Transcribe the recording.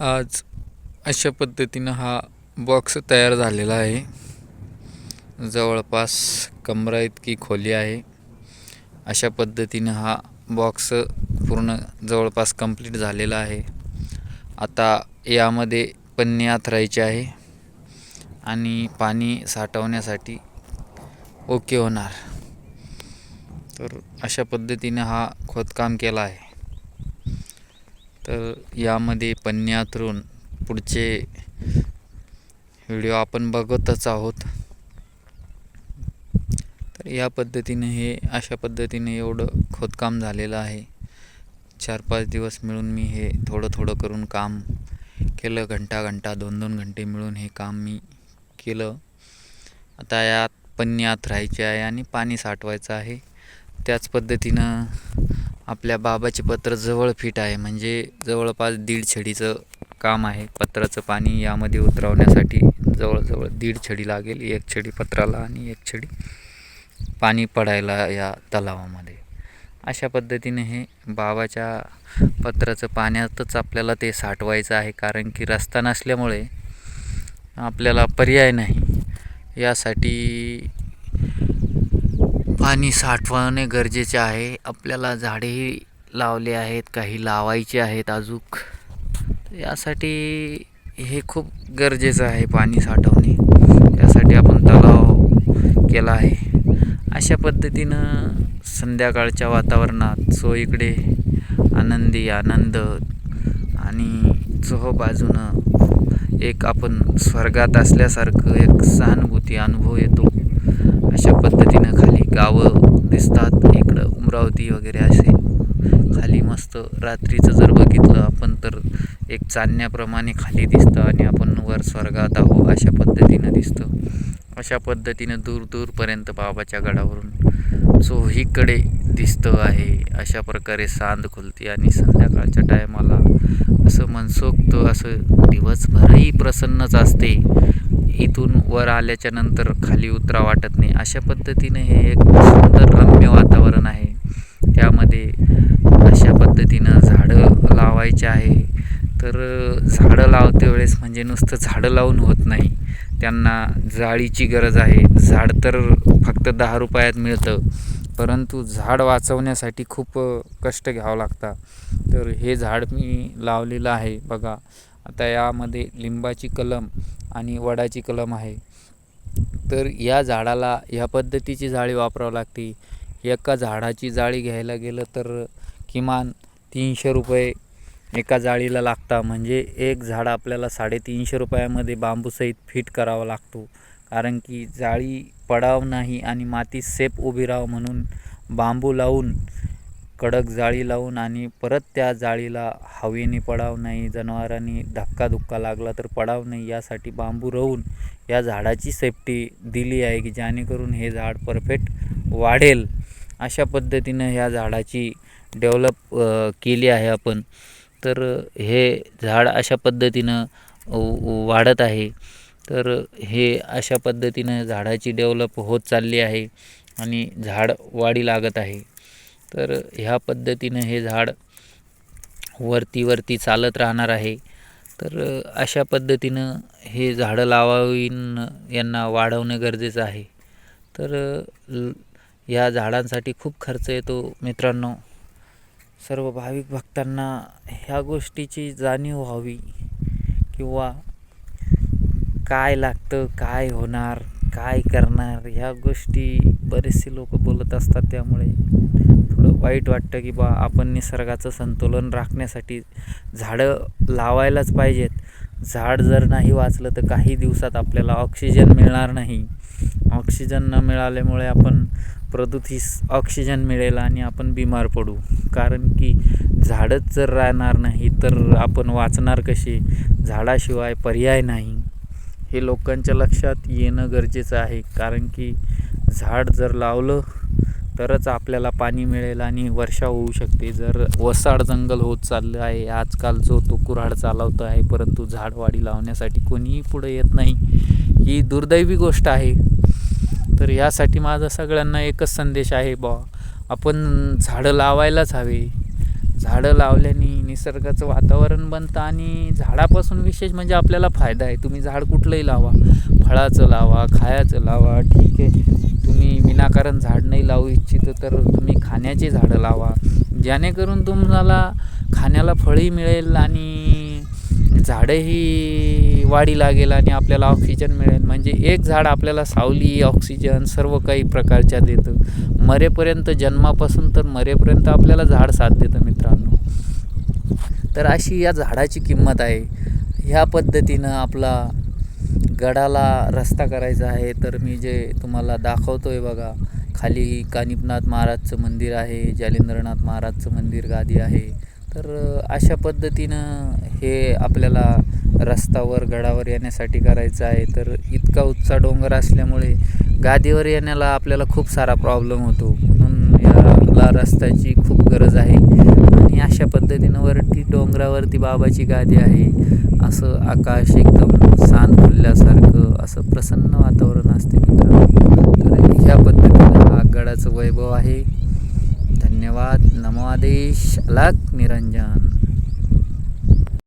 आज अशा पद्धतीनं हा बॉक्स तयार झालेला आहे. जवळपास कमरा इतकी खोली आहे. अशा पद्धतीनं हा बॉक्स पूर्ण जवळपास कंप्लीट झालेला आहे. आता यामध्ये पन्नी आथरायचे आहे आणि पाणी साठवण्यासाठी ओके होणार. तर अशा पद्धतीने हा खोदकाम केला आहे. तर यामध्ये पन्नी अथरून पुढचे व्हिडिओ आपण बघतच आहोत. तर या पद्धतीने हे अशा पद्धतीने एवढं खोदकाम झालेलं आहे. चार पाच दिवस मिळून मी हे थोडं थोडं करून काम केलं. घंटा घंटा दोन दोन घंटे मिळून हे काम मी केलं. आता यात पन्नी आत आहे आणि पाणी साठवायचं आहे. त्याच पद्धतीनं आपल्या बाबाचे पत्र जवळ फिट आहे. म्हणजे जवळपास दीड छडीचं काम आहे. पत्राचं पाणी यामध्ये उतरवण्यासाठी जवळजवळ दीड छडी लागेल. एक छडी पत्राला आणि एक छडी पाणी पडायला या तलावामध्ये. अशा पद्धतीने हे बाबाच्या पत्राचं पाण्यातच आपल्याला ते साठवायचं आहे. कारण की रस्ता नसल्यामुळे आपल्याला पर्याय नाही. यासाठी पाणी साठवणे गरजेचे आहे. आपल्याला झाडेही लावले आहेत काही लावायचे आहेत अजूक. यासाठी हे खूप गरजेचं आहे पाणी साठवणे. त्यासाठी आपण तलाव केला आहे. अशा पद्धतीनं संध्याकाळच्या वातावरणात सो इकडे आनंदी आनंद आणि चोह बाजूनं एक आपण स्वर्गात असल्यासारखं एक सहानुभूती अनुभव येतो. अशा पद्धतीनं खाली गावं दिसतात. इकडं अमरावती वगैरे असे. खाली मस्त रात्रीचं जर बघितलं आपण तर एक चांदण्याप्रमाणे खाली दिसतं आणि आपण वर स्वर्गात आहो अशा पद्धतीनं दिसतं. अशा पद्धतीनं दूर दूरपर्यंत बाबाच्या गडावरून चोहीकडे दिसतं आहे. अशा प्रकारे सांद खुलते आणि संध्याकाळच्या टायमाला असं मनसोक्त असं दिवसभरही प्रसन्नच असते. इथून वर आल्याच्यानंतर खाली उतरा वाटत नाही. अशा पद्धतीने हे एक सुंदर रम्य वातावरण आहे. त्यामध्ये अशा पद्धतीनं झाडं लावायचे आहे. तर झाडं लावते वेळेस म्हणजे नुसतं झाडं लावून होत नाही. त्यांना जाळीची गरज आहे. झाड तर फक्त दहा रुपयात मिळतं. परंतु झाड वाचवण्यासाठी खूप कष्ट घ्यावं लागतात तर हे झाड मी लावलेलं आहे. बघा आता यामध्ये लिंबाची कलम आणि वडाची कलम आहे. तर या झाडाला ह्या पद्धतीची जाळी वापरावं लागते. एका झाडाची जाळी घ्यायला गेलं तर किमान तीनशे रुपये एका जाळीला लागता म्हणजे एक झाड आपल्याला साडेतीनशे रुपयामध्ये बांबूसहित फिट करावा लागतो. कारण की जाळी पडाव नाही आणि माती सेफ उभी राहावं म्हणून बांबू लावून कडक जाळी लावून आणि परत त्या जाळीला हवेने पडाव नाही जनावरांनी धक्काधुक्का लागला तर पडाव नाही यासाठी बांबू रवून या झाडाची सेफ्टी दिली आहे की जेणेकरून हे झाड परफेक्ट वाढेल. अशा पद्धतीनं ह्या झाडाची डेव्हलप केली आहे आपण. तर हे झाड अशा पद्धतीनं वाढत आहे. तर हे अशा पद्धतीनं झाडाची डेव्हलप होत चालली आहे आणि झाड वाढी लागत आहे. तर ह्या पद्धतीनं हे झाड वरती वरती चालत राहणार आहे. तर अशा पद्धतीनं हे झाडं लावावीन यांना वाढवणं गरजेचं आहे. तर या झाडांसाठी खूप खर्च येतो मित्रांनो. सर्व भाविक भक्तांना ह्या गोष्टीची जाणीव व्हावी किंवा काय लागतं काय होणार काय करणार ह्या गोष्टी बरेचसे लोक बोलत असतात त्यामुळे. वाईट वाटतं की बा आपण निसर्गाचं संतुलन राखण्यासाठी झाडं लावायलाच पाहिजेत. झाड जर नाही वाचलं तर काही दिवसात आपल्याला ऑक्सिजन मिळणार नाही. ऑक्सिजन न मिळाल्यामुळे आपण प्रदूषित ऑक्सिजन मिळेल आणि आपण बिमार पडू. कारण की झाडच जर राहणार नाही तर आपण वाचणार कसे? झाडाशिवाय पर्याय नाही. हे लोकांच्या लक्षात येणं गरजेचं आहे. कारण की झाड जर लावलं तरच आपल्याला पाणी मिळेल आणि वर्षा होऊ शकते. जर वसाड जंगल होत चाललं आहे आजकाल जो तो कुऱ्हाड चालवतो आहे परंतु झाडवाडी लावण्यासाठी कोणीही पुढे येत नाही ही दुर्दैवी गोष्ट आहे. तर यासाठी माझा सगळ्यांना एकच संदेश आहे बा आपण झाडं लावायलाच हवे. झाडं लावल्याने निसर्गाचं वातावरण बनतं आणि झाडापासून विशेष म्हणजे आपल्याला फायदा आहे. तुम्ही झाड कुठलंही लावा फळाचं लावा खायाचं लावा ठीक आहे. तुम्ही विनाकारण झाड नाही लावू इच्छित तर तुम्ही खाण्याची झाडं लावा. जेणेकरून तुम्हाला खाण्याला फळही मिळेल आणि झाडंही वाढी लागेल आणि आपल्याला ऑक्सिजन मिळेल. म्हणजे एक झाड आपल्याला सावली ऑक्सिजन सर्व काही प्रकारच्या देतं. मरेपर्यंत जन्मापासून तर मरेपर्यंत आपल्याला झाड साथ देतं मित्रांनो. तर अशी या झाडाची किंमत आहे. ह्या पद्धतीनं आपला गडाला रस्ता करायचा आहे. तर मी जे तुम्हाला दाखवतो आहे बघा खाली कानिपनाथ महाराजचं मंदिर आहे जालिंद्रनाथ महाराजचं मंदिर गादी आहे. तर अशा पद्धतीनं हे आपल्याला रस्त्यावर गडावर येण्यासाठी करायचं आहे. तर इतका उच्चा डोंगर असल्यामुळे गादीवर येण्याला आपल्याला खूप सारा प्रॉब्लेम होतो. म्हणून याला रस्त्याची खूप गरज आहे. आणि अशा पद्धतीनं वरती डोंगरावरती बाबाची गादी आहे. असं आकाश एकदम शांत खुलल्यासारखं असं प्रसन्न वातावरण असते मित्रांनो. तर ह्या पद्धतीनं हा गडाचं वैभव आहे. धन्यवाद. नमो आदेश. tiniran dyan